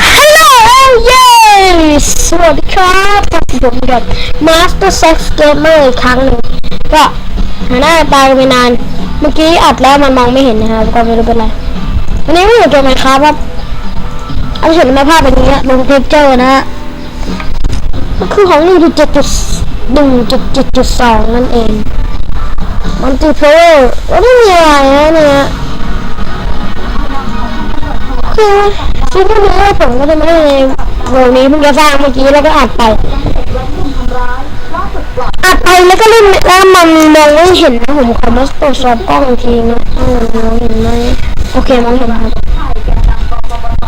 ฮัลโหลเย้สวัสดีครับผมกับ Master Sex Gamer อีกครั้งหนึ่งก็หาหน้าตาไปนาน เมื่อกี้อัดแล้วมันมองไม่เห็นนะครับ ก็ไม่รู้เป็นไร วันนี้ไม่อยู่ตัวไหมครับครับเอาเห็นไหมภาพแบบนี้ลงเทปเจอร์นะฮะคือของ1.7.1.7.2นั่นเองมันติเพลเยอร์ว่าไม่มีอะไรนะเนี่ย คือซีรีส์นี้ผมก็จะไม่ได้ในโรนี้เพิ่งจะสร้างเมื่อกี้แล้วก็อัดไปอัดไปแล้วก็เล่นแล้วมันมองไม่เห็นนะผมขอมาตรวจสอบกล้องอีกทีนะมองเห็นไหมโอเคมองเห็นครับ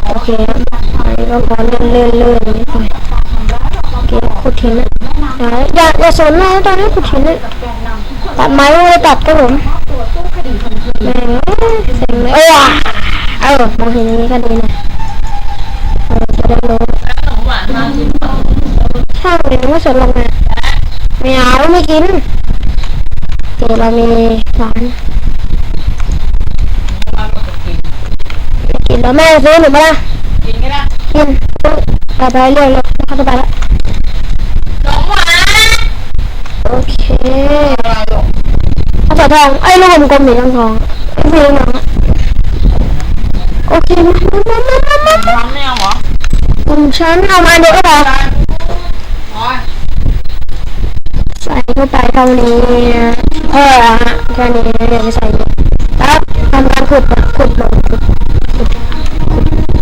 โอเคอันนี้ก็พอเลื่อนเลื่อนเลื่อนไปโอเคขุดหินนะอย่าอย่าสนนะตอนนี้ขุดหินนะตัดไม้ไม่ได้ตัดครับผมแม่งเซ็งเลย อ้ยว่ะเออมองเห็นอย่างนี้ก็ดีนะเออจะได้รู้ช่างเลยไม่สนหรอกนะไม่เอาไม่กินเดี๋ยวเรามีหวานไม่กินแล้วแม่ซื้อหนูมาละกินก็ได้กินต่อไปเรื่อยๆเข้าไปละหนมหวานโอเคอะไรหรอกเอาใส่ทองไอ้ลูกกลมๆสีทองทองไอ้สีทองอะ โอเคมามามามามามาทำไม่เอาเหรอผมฉันเอามาเดี๋ยวก็พอได้โอ้ยใส่เข้าไปเท่านี้นะเออฮะแค่นี้เดี๋ยวไปใส่เลยแล้วทำการขุดนะขุดลงขุดขุด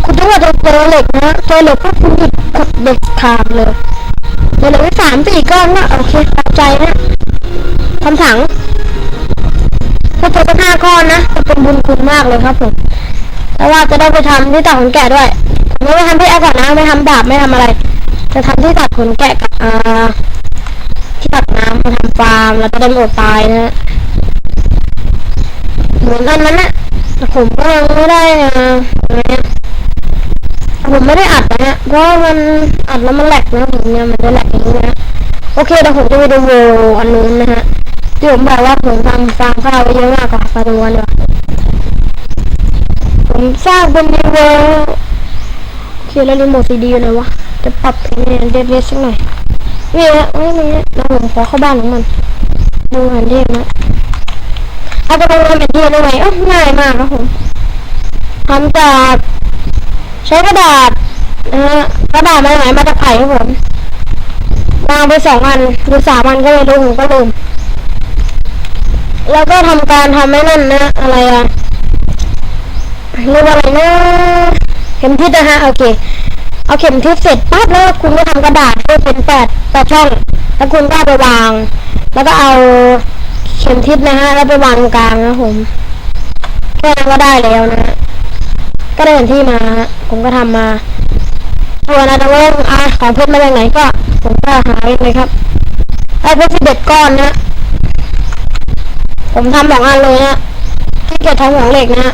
ขุดทั้งหมดจะเจอเหล็กนะเจอเหล็กก็คุณหยิบขุดเด็กขาดเลยเจอเหล็กไปสามสี่ก้อนก็โอเคตัดใจนะทำถังถ้าเจอสักห้าก้อนนะจะเป็นบุญคุณมากเลยครับผม แต่ว่าจะได้ไปทำที่ตัดขนแกะด้วยไม่ไปทำที่แอร์ก่อนนะไม่ทำดาบไม่ทำอะไร จะทำที่ตัดขนแกะกับอ่าที่ตักน้ำมาทำฟาร์มแล้วก็ได้อดตายนะฮะเหมือนอันนั้นนะแต่ผมก็ยังไม่ได้อ่าอะไรนะผมไม่ได้อัดนะฮะเพราะมันอัดแล้วมันแหลกนะผมเนี่ยมันจะแหลกอย่างนี้นะโอเคเดี๋ยวผมจะไปดูโวอันนู้นนะฮะที่ผมบอกว่าผมทำฟาร์มข้าวไว้เยอะมากกว่าปลาตัวเดีย ผมสร้างเป็นรีโวโอเคแล้วรีโมทซีดีอยู่ไหนวะ จะปรับเพลงเด็ดๆสักหน่อยนี่ฮะไม่มีแล้วผมขอเข้าบ้านของมัน ดูแผนที่นะเอาไปดูแผนที่ได้ไหมเอ้ง่ายมากครับผมทำจากใช้กระดาษนะฮะกระดาษมาไหนมาจากไผ่ครับผมวางไปสองอันหรือสามอันก็เลยดูผมก็ลืมแล้วก็ทำการทำให้นั่นนะอะไรอะ เรียกว่าอะไรนะเข็มทิศนะฮะโอเค เอาเข็มทิศเสร็จปั๊บแล้วคุณก็ทำกระดาษให้เป็นแปดแปดช่อง แล้วคุณก็ไปวาง แล้วก็เอาเข็มทิศนะฮะแล้วไปวางตรงกลางนะผมแค่นั้นก็ได้แล้วนะ ก็ได้เห็นที่มาผมก็ทำมาส่วนอะไรว่าอะของเพชรมาจากไหนก็ ผมก็หาเองเลยครับได้เพชรสิบเอ็ดก้อนนะผมทำสองอันเลยนะให้เกิดทำของเหล็กนะ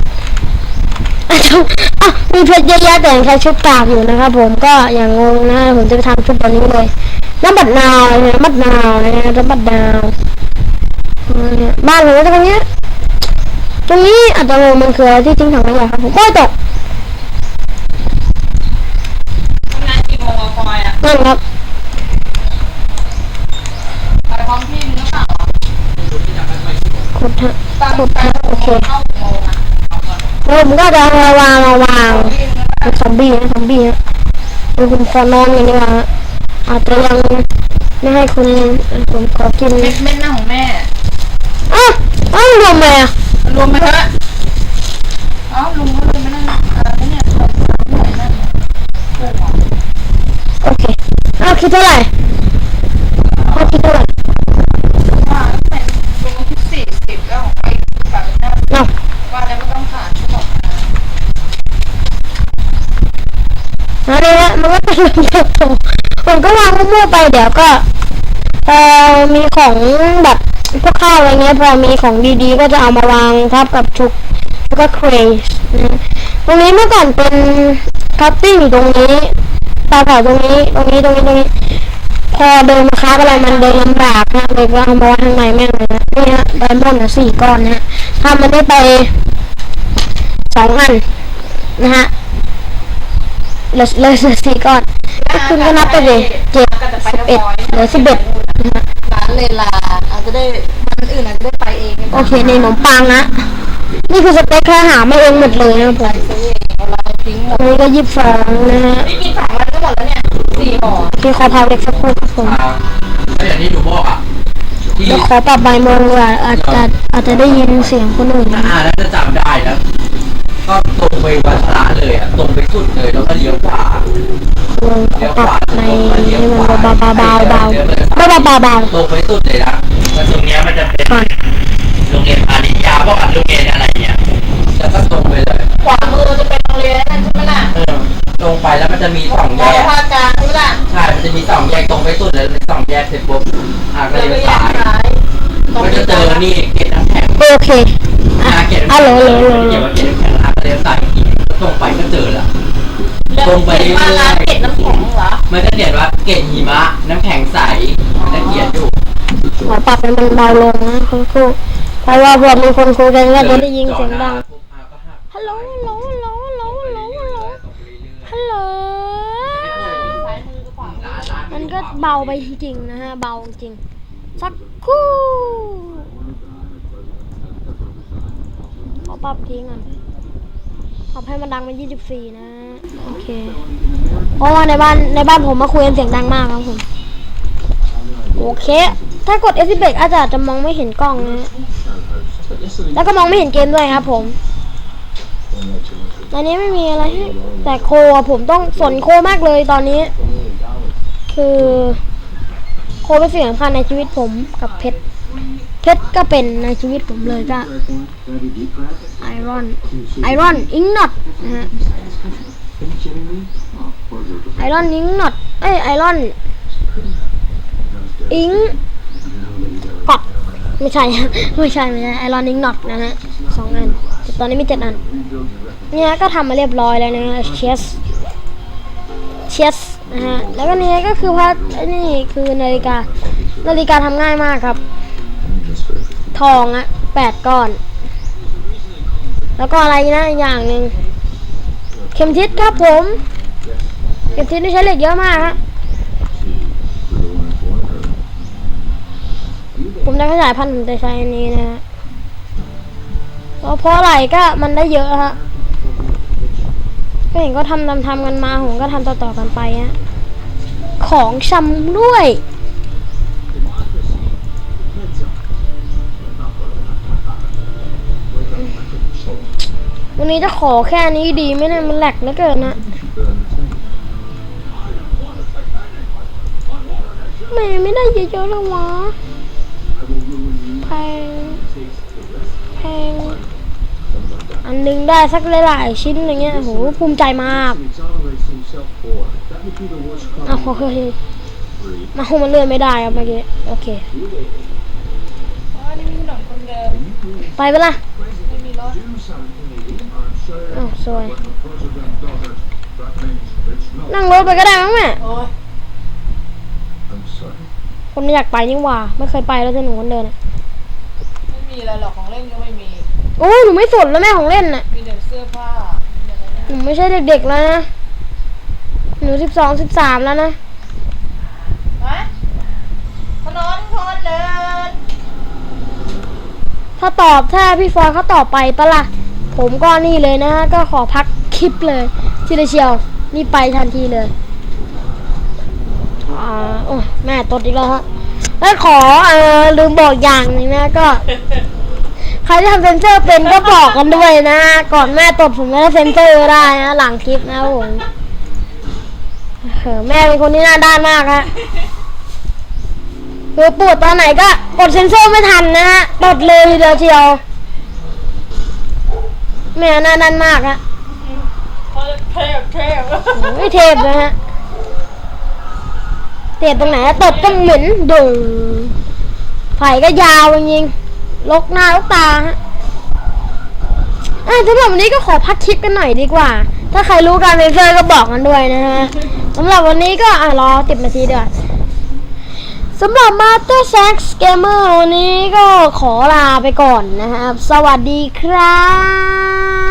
ฮะอะมีเพชรเยอะแยะแต่ยังใช้ชุดตากอยู่นะครับผมก็อย่างงงนะผมจะไปทำชุดแบบนี้เลยน้ำบัดนาวนะน้ำบัดนาวนะน้ำบัดนาวเนี่ยบ้านผมก็จะตรงเนี้ยตรงนี้อาจจะงงมันคืออะไรที่ทิ้งถังขยะครับผมโอ้ยตกทำงานกี่โมงอะคอยอะนั่นครับไปพร้อมพี่มึงหรือเปล่าอะขุดฮะตามขุดไปฮะโอเค ผมก็จะเอามาวางมาวางพี่มึงหรือเปล่าเป็นซอมบี้นะซอมบี้ฮะเดี๋ยวคุณขอนอนกันดีกว่าฮะอาจจะยังไม่ให้คุณผมขอกินเม็ดเม็ดหน้าของแม่อ้าวอ้าวรวมเลยอะรวมไปเถอะเอ้าลุงก็เลยไม่นั่งอะไรเนี่ยที่ไหนนั่นเนี่ยโอ้โหโอเคอ้าวคิดเท่าไหร่อ้าวคิดเท่าไหร่ ว่าแต่ลุงอายุสี่สิบแล้วไปแบบนั้น อ้าว ว่าแล้วก็ต้องผ่านชั่วโมงนะ อันนี้ฮะมันก็เป็นเรื่องเติบโต ผมก็วางมั่วๆไปเดี๋ยวก็เอ่อมีของแบบพวกข้าวอะไรเงี้ยพอมีของดีๆ ก็จะเอามาวางทับกับชุกแล้วก็เครสนะตรงนี้เมื่อก่อนเป็นคัพติ้งอยู่ตรงนี้ตาเผาตรงนี้ตรงนี้ตรงนี้ตรงนี้ พอเดินมาค้าอะไรมันเดินลำบากนะเลยก็เอามาไว้ข้างในแม่งเลยนะนี่ฮะไดมอนด์นะสี่ก้อนนะฮะทำมันได้ไปสองอันนะฮะ เหลือเหลือเหลือสี่ก้อนก็คุณก็นับไปเลยเจ็ดสิบเอ็ดเหลือสิบเอ็ดนะฮะร้านเลลาอาจจะได้วันอื่นอาจจะได้ไปเองโอเคในขนมปังนะ นี่คือสเต็กแค่หามาเองหมดเลยนะครับผมซื้อเองเอาเราทิ้งหมดอันนี้ก็ยี่สิบสองนะฮะนี่กินสามวันก็หมดแล้วเนี่ยสี่ห่อพี่ขอพาเด็กสักครู่ครับผมอ่าก็อย่างที่ดูบอกอะที่เดี๋ยวขอปรับใบมองดีกว่าอาจจะอาจจะได้ยินเสียงคนอื่นถ้านะอ่านแล้วจะจำได้นะ ก็ตรงไปวัดพระเลยอะตรงไปสุดเลยแล้วก็เลี้ยวขวาลองขอปรับในให้มันเบาเบาๆเบาๆเบาเบาเบาๆเบาตรงไปสุดเลยนะแล้วตรงเนี้ยมันจะเป็นโรงเรียนอาริยาบอกว่าโรงเรียนอะไรเงี้ยแล้วก็ตรงไปเลยขวามือจะเป็นโรงเรียนนั่นใช่ไหมล่ะตรงไปแล้วมันจะมีสองแยกภาคกลางใช่ไหมล่ะใช่มันจะมีสองแยกตรงไปสุดเลยสองแยกเสร็จปุ๊บอะก็เดินเลี้ไปยวแยซ้ากยซ้ายตรงก็นี้จะเจอนี่เกตน้ำแข็งโอเคอะเกตน้ำโลแข็งโหลโหลโหล ตรงไปก็เจอละตรงไปเรื่อยๆมาร้านเก็ดน้ำแข็งเหรอมันจะเขียนว่าเกตหิมะ น้ำแข็งใส มันจะเขียนอยู่ขอปรับให้มันเบาลงนะคุณครูเพราะว่าพอมีคนคุยกันก็จะได้ยินเสียงดัง ฮัลโหล ฮัลโหล ฮัลโหล ฮัลโหล ฮัลโหล ฮัลโหล ฮัลโหลซ้ายมือกับขวามือมันก็เบาไปจริงๆนะฮะ เบาจริง สักครู่ขอปรับทิ้งก่อน ปรับให้มันดังเป็น24นะ โอเค เพราะว่าในบ้านในบ้านผมมาคุยกันเสียงดังมากครับผม โอเค ถ้ากด F 1 1 อาจจะอาจจะมองไม่เห็นกล้องนะ แล้วก็มองไม่เห็นเกมด้วยครับผมตอนนี้ไม่มีอะไรให้แต่โคผมต้องสนโคมากเลยตอนนี้ คือ โคเป็นสิ่งสำคัญในชีวิตผมกับเพชร เพชรก็เป็นในชีวิตผมเลยก็ไอรอนไอรอนอิงน็อตนะฮะไอรอนอิงน็อตเอ้ยไอรอนอิงกอดไม่ใช่ ไม่ใช่ไม่ใช่ไอรอนอิงน็อตนะฮะสองอันตอนนี้มีเจ็ดอันเนี่ยก็ทำมาเรียบร้อยแล้วนะฮะเชสเชสนะฮะแล้วก็นี่ก็คือว่าไอ้นี่คือนาฬิกานาฬิกาทำง่ายมากครับ องอะแปดก้อน แล้วก็อะไรนะอีกอย่างหนึ่งเข็มทิศครับผม เข็มทิศนี่ใช้เหล็กเยอะมากฮะผมจะขยายพันธุ์ผมจะใช้อันนี้นะฮะเพราะเพราะอะไรก็มันได้เยอะฮะก็เห็นก็ทำทำทำกันมาผมก็ทำต่อๆกันไปฮะของชำด้วย วันนี้จะขอแค่นี้ดีไหมเนี่ยมันแหลกเหลือเกินนะไม่ไม่ได้เยอะๆแล้ววะแพงแพงอันหนึงได้สักหลายๆชิ้นอย่างเงี้ยโหภูมิใจมากอ้าโอเคมาโหมันเลื่อนไม่ได้ครับเมื่อกี้โอเคไปเปะล่าไม่มีรถ อ้าวสวยนั่งรถไปก็ได้มั้งแม่โอ้ยคนอยากไปนี่หว่า ไม่เคยไปแล้วแต่หนูคนเดินอะไม่มีอะไรหรอกของเล่นก็ไม่มีโอ้ยหนูไม่สนแล้วแม่ของเล่นน่ะมีแต่เสื้อผ้ามีแต่อะไรนะหนูไม่ใช่เด็กๆแล้วนะหนูสิบสองสิบสามแล้วนะฮะถนนคนเดินถ้าตอบถ้าพี่ฟอยเขาตอบไปปะล่ะ ผมก็นี่เลยนะฮะก็ขอพักคลิปเลยทีเดียวเชียวนี่ไปทันทีเลยอ่าโอ้แม่ตดอีกแล้วฮะแล้วขอเออลืมบอกอย่างนึงนะก็ ใครที่ทำเซนเซอร์เป็นก็บอกกันด้วยนะก่อนแม่ตดผมก็ได้เซนเซอร์ได้นะหลังคลิปนะผมเออแม่เป็นคนที่น้าด้านมากฮะคือปวดตอนไหนก็กดเซนเซอร์ไม่ทันนะฮะตดเลยทีเดียว เชียวแม่หน้าด้านมากฮะเทพเทพไม่เทพนะฮะเทพตรงไหนอะตดก็เหม็นดึงไผ่ก็ยาวจริงๆลกหน้าลกตาฮะอะสำหรับวันนี้ก็ขอพักคลิปกันหน่อยดีกว่า ถ้าใครรู้การเซ็นเซอร์ก็บอกกันด้วยนะฮะสำหรับวันนี้ก็อะรอติดนาทีเดียวา สำหรับ Master Sax Gamer วันนี้ก็ขอลาไปก่อนนะครับ สวัสดีครับ